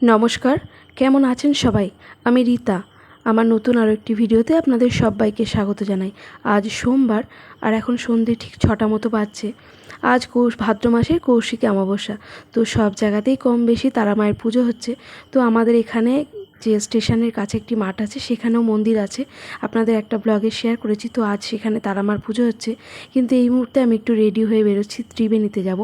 নমস্কার, কেমন আছেন সবাই? আমি রীতা। আমার নতুন আরও একটি ভিডিওতে আপনাদের সবাইকে স্বাগত জানাই। আজ সোমবার আর এখন সন্ধে ঠিক ছটা মতো বাজছে। আজ কৌশ ভাদ্র মাসের কৌশিকী অমাবস্যা। তো সব জায়গাতেই কম বেশি তারা মায়ের পুজো হচ্ছে। তো আমাদের এখানে যে স্টেশনের কাছে একটি মাঠ আছে, সেখানেও মন্দির আছে। আপনাদের একটা ব্লগে শেয়ার করেছি, তো আজ সেখানে তারামার পুজো হচ্ছে। কিন্তু এই মুহূর্তে আমি একটু রেডি হয়ে বেরোচ্ছি, ত্রিবেণীতে যাব।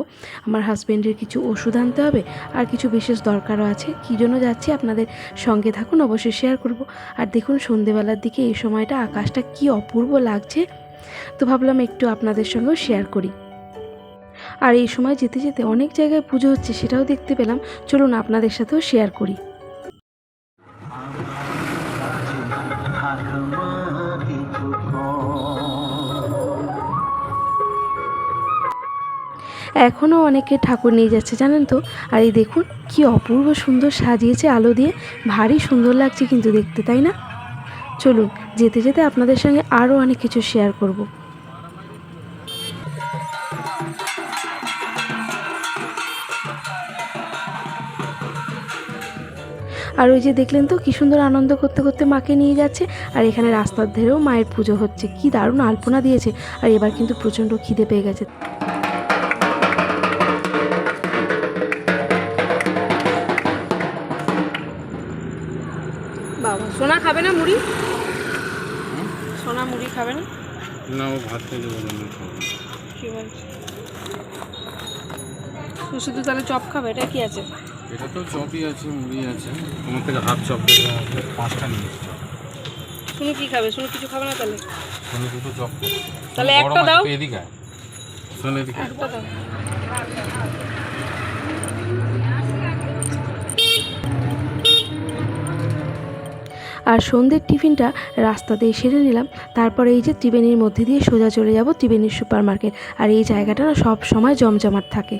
আমার হাজব্যান্ডের কিছু ওষুধ আনতে হবে, আর কিছু বিশেষ দরকারও আছে। কী জন্য যাচ্ছি আপনাদের সঙ্গে থাকুন, অবশ্যই শেয়ার করব। আর দেখুন, সন্ধেবেলার দিকে এই সময়টা আকাশটা কি অপূর্ব লাগছে। তো ভাবলাম একটু আপনাদের সঙ্গেও শেয়ার করি। আর এই সময় যেতে যেতে অনেক জায়গায় পুজো হচ্ছে, সেটাও দেখতে পেলাম। চলুন আপনাদের সাথেও শেয়ার করি। এখনও অনেকে ঠাকুর নিয়ে যাচ্ছে, জানেন তো? আর এই দেখুন, কি অপূর্ব সুন্দর সাজিয়েছে আলো দিয়ে। ভারী সুন্দর লাগছে কিন্তু দেখতে, তাই না? চলুন, যেতে যেতে আপনাদের সঙ্গে আরও অনেক কিছু শেয়ার করব। আর ওই যে দেখলেন তো কি সুন্দর আনন্দ করতে করতে মাকে নিয়ে যাচ্ছে। আর এখানে রাস্তার ধারেও মায়ের পুজো হচ্ছে। কি দারুণ আলপনা দিয়েছে। আর এবার কিন্তু প্রচণ্ড খিদে পেয়ে গেছে। বাবা সোনা খাবে না মুড়ি? সোনা মুড়ি খাবে না? না ও ভাত খেতে বলে খাব কি বলছে? তো শুধু তাহলে চপ খাবে এটা কি আছে? এটা তো চপই আছে মুড়ি আছে। তোমার থেকে হাফ চপ দেবে পাঁচটা নিয়ে এসছো শুনু কি খাবে? শুনু কিছু খাবে না তাহলে? শোনো দুটো চপ তাহলে একটা দাও। এদিকে আয়। এদিকে একটা দাও। আর সন্ধ্যের টিফিনটা রাস্তাতেই সেরে নিলাম। তারপরে এই যে ত্রিবেণীর মধ্যে দিয়ে সোজা চলে যাব ত্রিবেণীর সুপার মার্কেট আর এই জায়গাটা না সব সময় জমজমাট থাকে।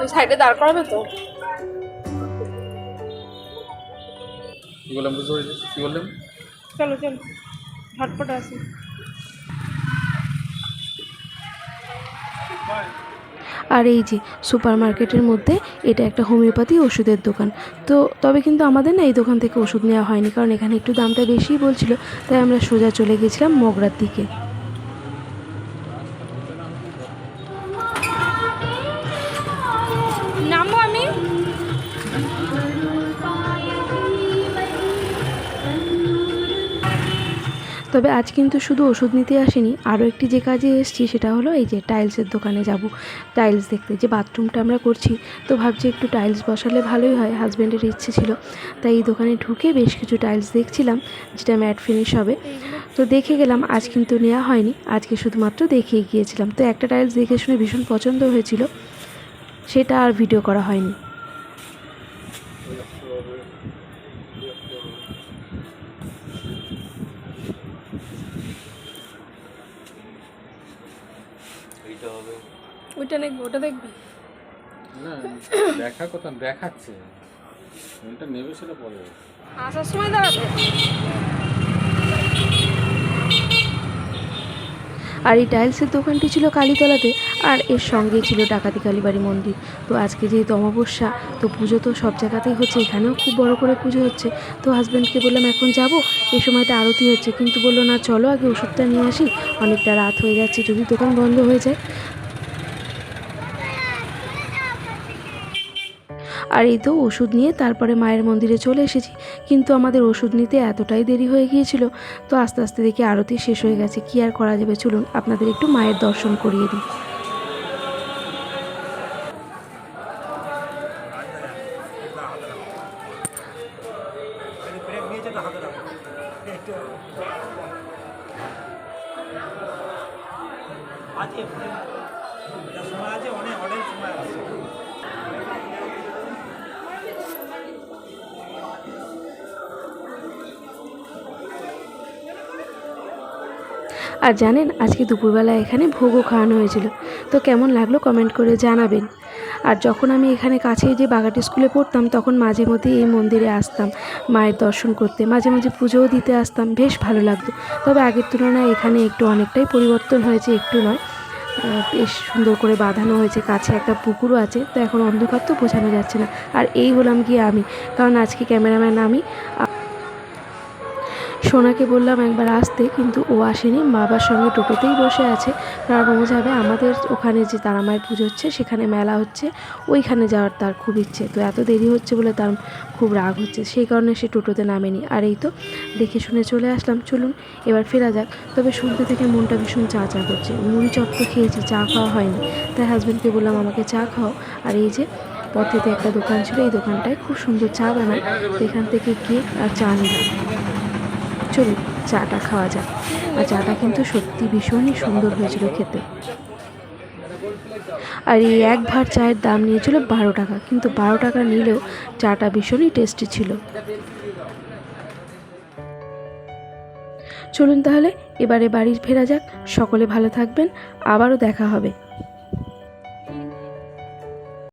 ওই সাইডে দাঁড় করাবে তো। কি বললাম বুঝতে কি বললাম? চলো চলো। ঝটপট আসি। আর এই যে সুপার মার্কেটের মধ্যে এটা একটা হোমিওপ্যাথি ওষুধের দোকান। তো তবে কিন্তু আমাদের না এই দোকান থেকে ওষুধ নেওয়া হয়নি কারণ এখানে একটু দামটা বেশিই বলছিল তাই আমরা সোজা চলে গেছিলাম মগরার দিকে। তবে আজ কিন্তু শুধু ওষুধ নিতে আসিনি, আরও একটি যে কাজে এসেছি সেটা হলো এই যে টাইলসের দোকানে যাব। টাইলস দেখতে, যে বাথরুমটা আমরা করছি, তো ভাবছি একটু টাইলস বসালে ভালোই হয় হাজব্যান্ডের ইচ্ছে ছিল। তাই এই দোকানে ঢুকে বেশ কিছু টাইলস দেখছিলাম, যেটা ম্যাট ফিনিশ হবে। তো দেখে গেলাম, আজ কিন্তু নেওয়া হয়নি, আজকে শুধুমাত্র দেখেই গিয়েছিলাম। তো একটা টাইলস দেখে শুনে ভীষণ পছন্দ হয়েছিল, সেটা আর ভিডিও করা হয়নি। ওইটা দেখবি ওটা দেখবি? না দেখা কথা দেখাচ্ছে। কোনটা নেবে সেটা বলে আসার সময় দাঁড়াবে। আর এই টাইলসের দোকানটি ছিল কালীতলাতে আর এর সঙ্গেই ছিল ডাকাতি কালীবাড়ি মন্দির। তো আজকে যেহেতু অমাবস্যা তো পুজো তো সব জায়গাতেই হচ্ছে এখানেও খুব বড় করে পুজো হচ্ছে। তো হাজব্যান্ডকে বললাম এখন যাব এই সময়টা আরতি হচ্ছে। কিন্তু বলল না চলো আগে ওষুধটা নিয়ে আসি। অনেকটা রাত হয়ে যাচ্ছে যদি দোকান বন্ধ হয়ে যায়। আর এই তো ওষুধ নিয়ে তারপরে মায়ের মন্দিরে চলে এসেছি। কিন্তু আমাদের ওষুধ নিতে এতটাই দেরি হয়ে গিয়েছিল, তো আস্তে আস্তে দেখি আরতি শেষ হয়ে গেছে। কি আর করা যাবে? চলুন আপনাদের একটু মায়ের দর্শন করিয়ে দিই। যা সময় আছে অনেক অনেক সময় আছে। আর জানেন, আজকে দুপুরবেলা এখানে ভোগও খাওয়ানো হয়েছিল। তো কেমন লাগল কমেন্ট করে জানাবেন। আর যখন আমি এখানে কাছে যে বাগাটি স্কুলে পড়তাম, তখন মাঝে মধ্যে এই মন্দিরে আসতাম, মায়ের দর্শন করতে। মাঝে মাঝে পুজোও দিতে আসতাম, বেশ ভালো লাগতো। তবে আগের তুলনায় এখানে একটু অনেকটাই পরিবর্তন হয়েছে, একটু নয়। বেশ সুন্দর করে বাঁধানো হয়েছে, কাছে একটা পুকুরও আছে। তো এখন অন্ধকার তো বোঝানো যাচ্ছে না। আর এই হলাম গিয়ে আমি। কারণ আজকে ক্যামেরাম্যান আমি সোনাকে বললাম, একবার আসতে। কিন্তু ও আসেনি। বাবার সঙ্গে টোটোতেই বসে আছে। কারণ যাবে। আমাদের ওখানে যে তারামায়ের পুজো হচ্ছে, সেখানে মেলা হচ্ছে। ওইখানে যাওয়ার তার খুব ইচ্ছে। তো এত দেরি হচ্ছে বলে তার খুব রাগ হচ্ছে। সেই কারণে সে টোটোতে নামেনি। আর এই তো দেখে শুনে চলে আসলাম। চলুন, এবার ফেরা যাক। তবে শুনতে থেকে মনটা ভীষণ চা চা করছে। মুড়ি চপ খেয়েছি, চা খাওয়া হয়নি। তাই হাজব্যান্ডকে বললাম, আমাকে চা খাও। আর এই যে পথেতে একটা দোকান ছিল, এই দোকানটায় খুব সুন্দর চা বানায়। এখান থেকে কেক আর চা নিলাম। চলুন, চাটা খাওয়া যাক। আর চাটা কিন্তু সত্যি ভীষণই সুন্দর হয়েছিল খেতে। আর এই এক ভার চায়ের দাম নিয়েছিল বারো টাকা, কিন্তু বারো টাকা নিলেও চাটা ভীষণই টেস্টি ছিল। চলুন তাহলে, এবারে বাড়ির ফেরা যাক। সকলে ভালো থাকবেন, আবারও দেখা হবে।